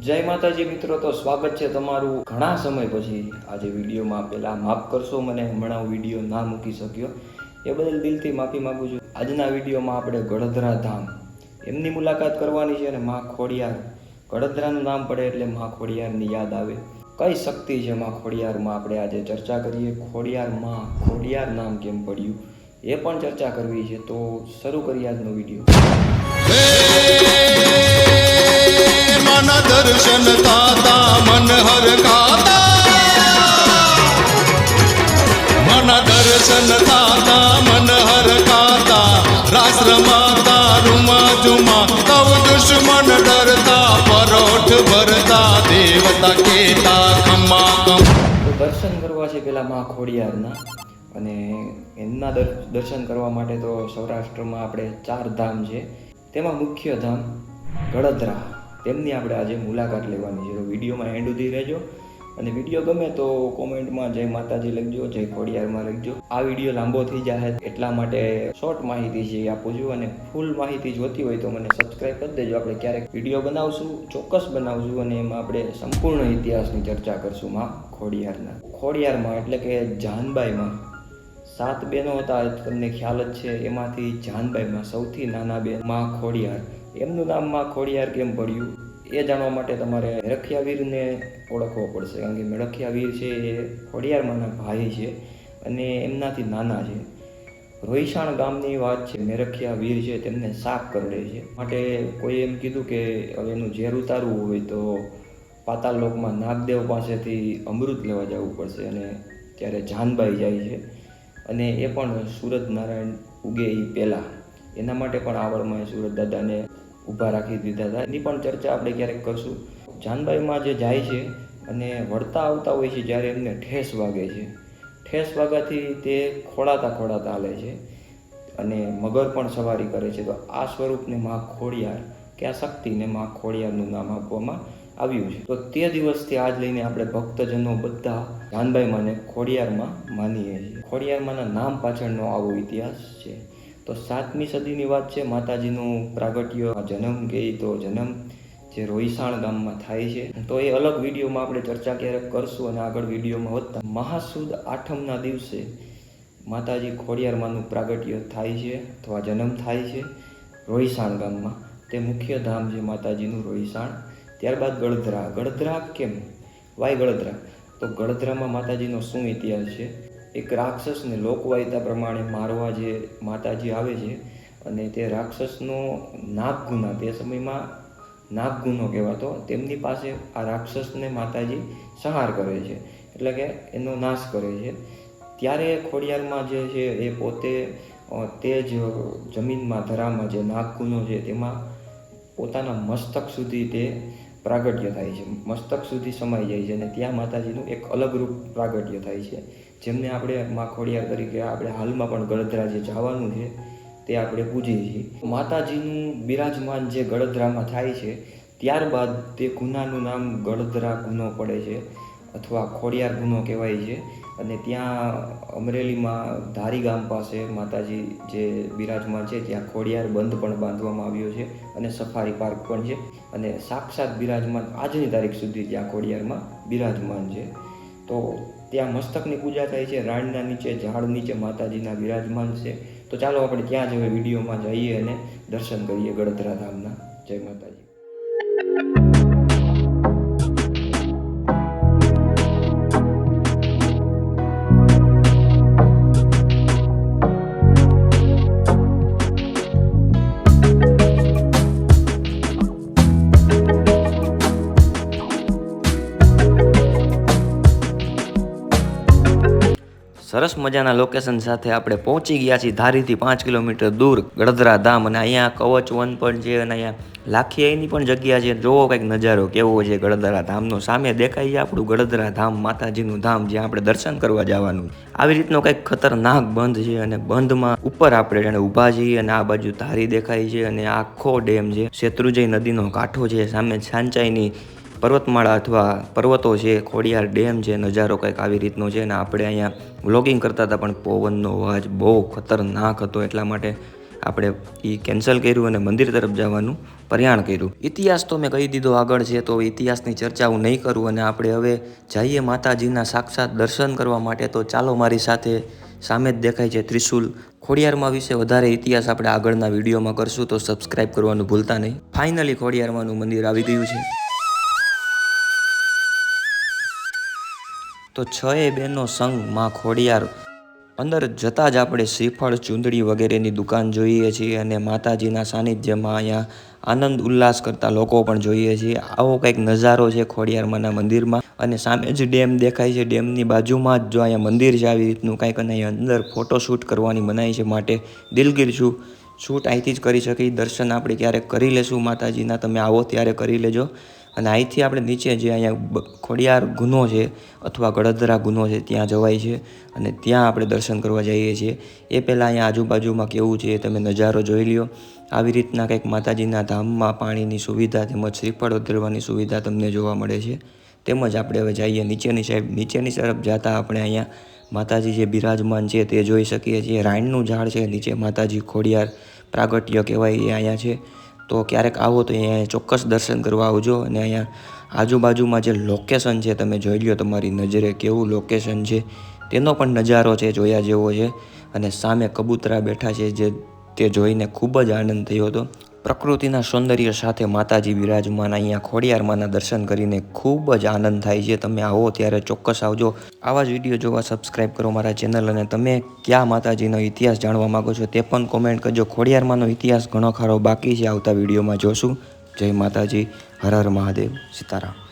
જય માતાજી મિત્રો, તો સ્વાગત છે તમારું. ઘણા સમય પછી આજે વિડીયોમાં પહેલાં માફ કરશો, મને હમણાં વીડિયો ના મૂકી શક્યો. એ બદલ દિલથી માફી માગું છું. આજના વિડીયોમાં આપણે ગળધરા ધામ. એમની મુલાકાત કરવાની છે અને મા ખોડિયાર. ગળધરાનું નામ પડે એટલે મા ખોડિયારની યાદ આવે. કઈ શક્તિ છે મા ખોડિયારમાં? આપણે આજે ચર્ચા કરીએ. ખોડિયાર માં, ખોડિયાર નામ કેમ પડ્યું? એ પણ ચર્ચા કરવી છે. તો શરૂ કરીએ આજનો વીડિયો. મન દર્શન તાતા મન હર કાતા દર્શન તાતા મન હર કાતા રાષ્ટ્ર માતા રૂમા જુમા, તવ દુશ્મન ડરતા. પરોઠ ભરતા, દેવતા કેતા ખમા કમ દર્શન કરવા છે પેલા મા ખોડિયારના. અને એમના દર્શન કરવા માટે તો સૌરાષ્ટ્રમાં આપણે ચાર ધામ છે. તેમાં મુખ્ય ધામ ગળદરા તેમની આપણે આજે મુલાકાત લેવાની છે. તો વિડીયોમાં એન્ડ સુધી રહેજો. અને વીડિયો ગમે તો કોમેન્ટમાં જય માતાજી લખજો, જય ખોડિયારમાં લખજો. આ વીડિયો લાંબો થઈ જાય એટલા માટે શોર્ટ માહિતી છે આપું છું અને ફૂલ માહિતી જોતી હોય તો મને સબસ્ક્રાઈબ કરી દેજો. આપણે ક્યારેક વીડિયો બનાવશું, ચોક્કસ બનાવશું અને એમાં આપણે સંપૂર્ણ ઇતિહાસની ચર્ચા કરશું માં ખોડિયારના. ખોડિયારમાં એટલે કે જાનબાઈમાં. સાત બહેનો હતા, તમને ખ્યાલ જ છે, એમાંથી જાનબાઈમાં સૌથી નાના બેનમાં ખોડિયાર. એમનું નામમાં ખોડિયાર કેમ પડ્યું, એ જાણવા માટે તમારે મેળખિયાવીરને ઓળખવો પડશે, કારણ કે મેળખિયા વીર છે એ ખોડિયારમાંના ભાઈ છે અને એમનાથી નાના છે. રોહિશાણ ગામની વાત છે મેરખિયા વીર છે, તેમને સાપ કરડે છે. માટે કોઈ એમ કીધું કે હવે એનું ઝેર ઉતારવું હોય તો પાતાળ લોકમાં નાગદેવ પાસેથી અમૃત લેવા જવું પડશે અને ત્યારે જાનબાઈ જાય છે. અને એ પણ સુરત નારાયણ ઉગે એ પહેલાં. એના માટે પણ આવડમાં સુરત દાદાને ઊભા રાખી દીધા હતા. એની પણ ચર્ચા આપણે ક્યારેક કરશું. જાનબાઈમાં જે જાય છે અને વળતા આવતા હોય છે જ્યારે એમને ઠેસ વાગે છે. ઠેસ વાગાથી તે ખોળાતા ખોળાતા હાલે છે અને મગર પણ સવારી કરે છે. તો આ સ્વરૂપને માં ખોડિયાર કે આ શક્તિને માં ખોડિયારનું નામ આપવામાં આવ્યું છે. તો તે દિવસથી આજ લઈને આપણે ભક્તજનો બધા જાનબાઈમાંને ખોડિયારમાં માનીએ છીએ. ખોડિયારમાંના નામ પાછળનો આવો ઇતિહાસ છે. તો સાતમી સદીની વાત છે, માતાજીનું પ્રાગટ્ય, જન્મ કહે તો જન્મ જે રોઈસાણ ગામમાં થાય છે. તો એ અલગ વિડીયોમાં આપણે ચર્ચા ક્યારેક કરશું અને આગળ વિડીયોમાં વધતા. મહાસુદ આઠમના દિવસે માતાજી ખોડિયારમાંનું પ્રાગટ્ય થાય છે, અથવા જન્મ થાય છે રોઈસાણ ગામમાં. તે મુખ્ય ધામ છે માતાજીનું રોહિસાણ. ત્યારબાદ ગળધરા. ગળધરા કેમ? વાય ગળધરા? તો ગળધરામાં માતાજીનો શું ઇતિહાસ છે? એક રાક્ષસને લોકવાયતા પ્રમાણે મારવા જે માતાજી આવે છે અને તે રાક્ષસનો નાગગુના, તે સમયમાં નાગગુનો કહેવાતો, તેમની પાસે આ રાક્ષસને માતાજી સંહાર કરે છે. એટલે કે એનો નાશ કરે છે. ત્યારે ખોડિયારમાં જે છે એ પોતે તે જ જમીનમાં ધરામાં જે નાગગુનો છે તેમાં પોતાના મસ્તક સુધી તે પ્રાગટ્ય થાય છે. મસ્તક સુધી સમાઈ જાય છે અને ત્યાં માતાજીનું એક અલગ રૂપ પ્રાગટ્ય થાય છે. જેમને આપણે મા ખોડિયાર તરીકે આપણે હાલમાં પણ ગળધરા જે જવાનું છે તે આપણે પૂજીએ છીએ. માતાજીનું બિરાજમાન જે ગળધરામાં થાય છે, ત્યારબાદ તે ગુનાનું નામ ગળધરા ગુનો પડે છે, અથવા ખોડિયાર ગુનો કહેવાય છે, અને ત્યાં અમરેલીમાં ધારી ગામ પાસે માતાજી જે બિરાજમાન છે, ત્યાં ખોડિયાર બંધ પણ બાંધવામાં આવ્યો છે, અને સફારી પાર્ક પણ છે, અને સાક્ષાત બિરાજમાન આજની તારીખ સુધી ત્યાં ખોડિયારમાં બિરાજમાન છે. તો ત્યાં મસ્તકની પૂજા થાય છે, રાણના નીચે, ઝાડ નીચે, માતાજીના બિરાજમાન છે. તો ચાલો આપણે ત્યાં જ હવે વિડીયોમાં જઈએ અને દર્શન કરીએ ગળધરા ધામના. જય માતાજી. સરસ મજાના લોકેશન સાથે આપણે પહોંચી ગયા છીએ. ધારીથી પાંચ કિલોમીટર દૂર ગળદરા ધામ અને અહીંયા કવચ વન પણ છે અને અહીંયા લાખીયાઈની પણ જગ્યા છે. જોવો કંઈક નજારો કેવો છે ગળદરા ધામનો. સામે દેખાય છે આપણું ગળદરા ધામ, માતાજીનું ધામ, જ્યાં આપણે દર્શન કરવા જવાનું. આવી રીતનો કંઈક ખતરનાક બંધ છે અને બંધમાં ઉપર આપણે એને ઊભા છીએ અને આ બાજુ ધારી દેખાય છે અને આખો ડેમ છે. શેત્રુજય નદીનો કાંઠો છે. સામે સાંચાઈની પર્વતમાળા અથવા પર્વતો છે, ખોડિયાર ડેમ છે, નજારો કંઈક આવી રીતનો છે અને આપણે અહીંયા વ્લોગિંગ કરતા હતા, પણ પવનનો અવાજ બહુ ખતરનાક હતો એટલા માટે આપણે એ કેન્સલ કર્યું અને મંદિર તરફ જવાનું પ્રયાણ કર્યું. ઇતિહાસ તો મેં કહી દીધો આગળ છે, તો ઇતિહાસની ચર્ચા હું નહીં કરું અને આપણે હવે જઈએ માતાજીના સાક્ષાત દર્શન કરવા માટે. તો ચાલો મારી સાથે સામે જ દેખાય છે ત્રિશુલ. ખોડિયારમાં વિશે વધારે ઇતિહાસ આપણે આગળના વિડીયોમાં કરશું, તો સબસ્ક્રાઈબ કરવાનું ભૂલતા નહીં. ફાઇનલી ખોડિયારમાંનું મંદિર આવી ગયું છે. તો છ એ બેનો સંગમાં ખોડિયાર. અંદર જતાં જ આપણે શ્રીફળ, ચૂંદડી વગેરેની દુકાન જોઈએ છીએ અને માતાજીના સાનિધ્યમાં અહીંયા આનંદ ઉલ્લાસ કરતા લોકો પણ જોઈએ છીએ. આવો કંઈક નજારો છે ખોડિયારમાંના મંદિરમાં અને સામે જ ડેમ દેખાય છે. ડેમની બાજુમાં જ જો અહીંયા મંદિર છે આવી રીતનું કંઈક અને અંદર ફોટોશૂટ કરવાની મનાઈ છે માટે દિલગીર છું. શૂટ અહીંથી જ કરી શકી. દર્શન આપણે ક્યારેક કરી લેશું માતાજીના. તમે આવો ત્યારે કરી લેજો. અને અહીંથી આપણે નીચે જે અહીંયા ખોડિયાર ગુનો છે અથવા ગળદરા ગુનો છે, ત્યાં જવાય છે અને ત્યાં આપણે દર્શન કરવા જઈએ છીએ. એ પહેલાં અહીંયા આજુબાજુમાં કેવું છે એ તમે નજારો જોઈ લ્યો. આવી રીતના કંઈક માતાજીના ધામમાં પાણીની સુવિધા તેમજ શ્રીફળ ઉતરવાની સુવિધા તમને જોવા મળે છે. તેમજ આપણે હવે જઈએ નીચેની સાઈડ. નીચેની તરફ જતાં આપણે અહીંયા માતાજી જે બિરાજમાન છે તે જોઈ શકીએ છીએ. રાઈણનું ઝાડ છે, નીચે માતાજી ખોડિયાર પ્રાગટ્ય કહેવાય એ અહીંયા છે. તો ક્યારેક આવો તો અહીંયા ચોક્કસ દર્શન કરવા આવજો અને અહીંયા આજુબાજુમાં જે લોકેશન છે, તમે જોઈ લ્યો તમારી નજરે કેવું લોકેશન છે, તેનો પણ નજારો છે, જોયા જેવો છે અને સામે કબૂતરા બેઠા છે જે તે જોઈને ખૂબ જ આનંદ થયો હતો. પ્રકૃતિના સૌંદર્ય સાથે માતાજી બિરાજમાન અહીંયા ખોડિયારમાંના દર્શન કરીને ખૂબ જ આનંદ થાય છે. તમે આવો ત્યારે ચોક્કસ આવજો. આવા જ વીડિયો જોવા સબસ્ક્રાઈબ કરો મારા ચેનલ અને તમે ક્યાં માતાજીનો ઇતિહાસ જાણવા માગો છો તે પણ કોમેન્ટ કરજો. ખોડિયારમાંનો ઇતિહાસ ઘણો ખારો બાકી છે. આવતા વિડીયોમાં જોશું. જય માતાજી. હર હર મહાદેવ. સીતારામ.